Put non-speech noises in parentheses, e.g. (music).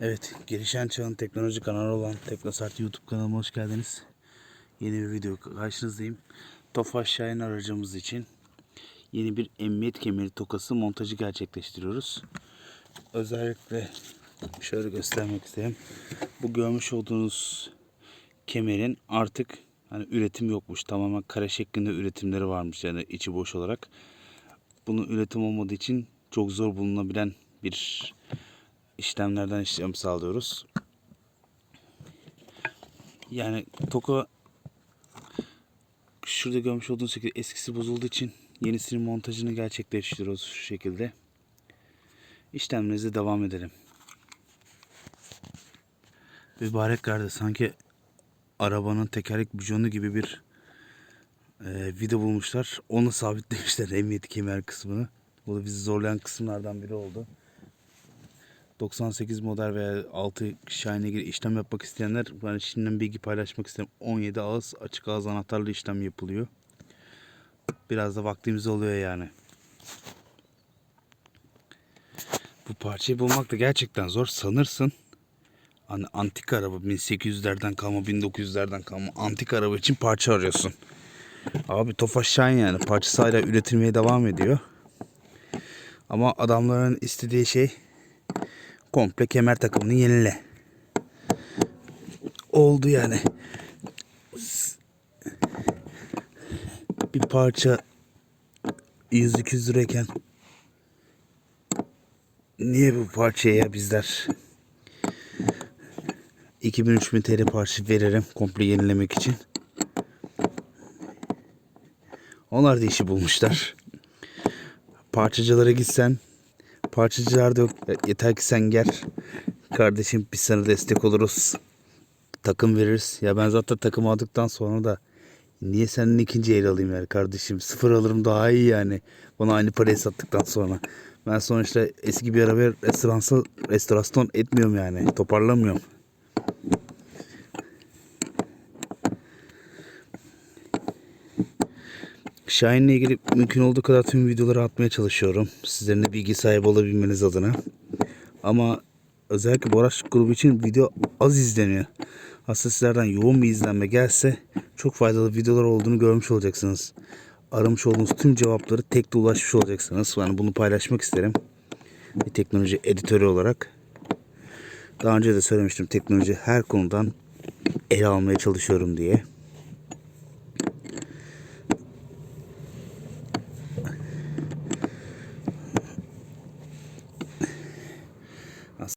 Evet, gelişen çağın teknoloji kanalı olan Teknosart YouTube kanalıma hoş geldiniz. Yeni bir video karşınızdayım. Tofaş Şahin aracımız için yeni bir emniyet kemeri tokası montajı gerçekleştiriyoruz. Özellikle şöyle göstermek istedim. Bu görmüş olduğunuz kemerin artık hani üretim yokmuş. Tamamen kare şeklinde üretimleri varmış yani içi boş olarak. Bunun üretim olmadığı için çok zor bulunabilen bir işlemlerden işlem sağlıyoruz. Yani Toka şurada görmüş olduğunuz şekilde eskisi bozulduğu için yenisinin montajını gerçekleştiriyoruz şu şekilde. İşlemlerimize devam edelim. Mübarek kardeş sanki arabanın tekerlek bujonu gibi bir e, vida bulmuşlar. Onu sabitlemişler (laughs) emniyet kemer kısmını. Bu da bizi zorlayan kısımlardan biri oldu. 98 model veya 6 Shine'e ilgili işlem yapmak isteyenler ben şimdiden bilgi paylaşmak isterim. 17 ağız açık ağız anahtarlı işlem yapılıyor. Biraz da vaktimiz oluyor yani. Bu parçayı bulmak da gerçekten zor. Sanırsın hani antik araba 1800'lerden kalma 1900'lerden kalma antik araba için parça arıyorsun. Abi Tofaş Shine yani parçası hala üretilmeye devam ediyor. Ama adamların istediği şey komple kemer takımını yenile. Oldu yani. Bir parça 100-200 lirayken niye bu parçaya ya bizler 2000-3000 TL parça veririm komple yenilemek için. Onlar da işi bulmuşlar. Parçacılara gitsen Parçacılar da yok. Yeter ki sen gel. Kardeşim biz sana destek oluruz. Takım veririz. Ya ben zaten takım aldıktan sonra da niye senin ikinci el alayım yani kardeşim? Sıfır alırım daha iyi yani. Bana aynı parayı sattıktan sonra. Ben sonuçta eski bir arabaya restorasyon, restorasyon etmiyorum yani. Toparlamıyorum. Shine'le ilgili mümkün olduğu kadar tüm videoları atmaya çalışıyorum. Sizlerin de bilgi sahibi olabilmeniz adına. Ama özellikle bu araç grubu için video az izleniyor. Aslında sizlerden yoğun bir izlenme gelse çok faydalı videolar olduğunu görmüş olacaksınız. Aramış olduğunuz tüm cevapları tek de ulaşmış olacaksınız. Yani bunu paylaşmak isterim. Bir teknoloji editörü olarak. Daha önce de söylemiştim teknoloji her konudan ele almaya çalışıyorum diye.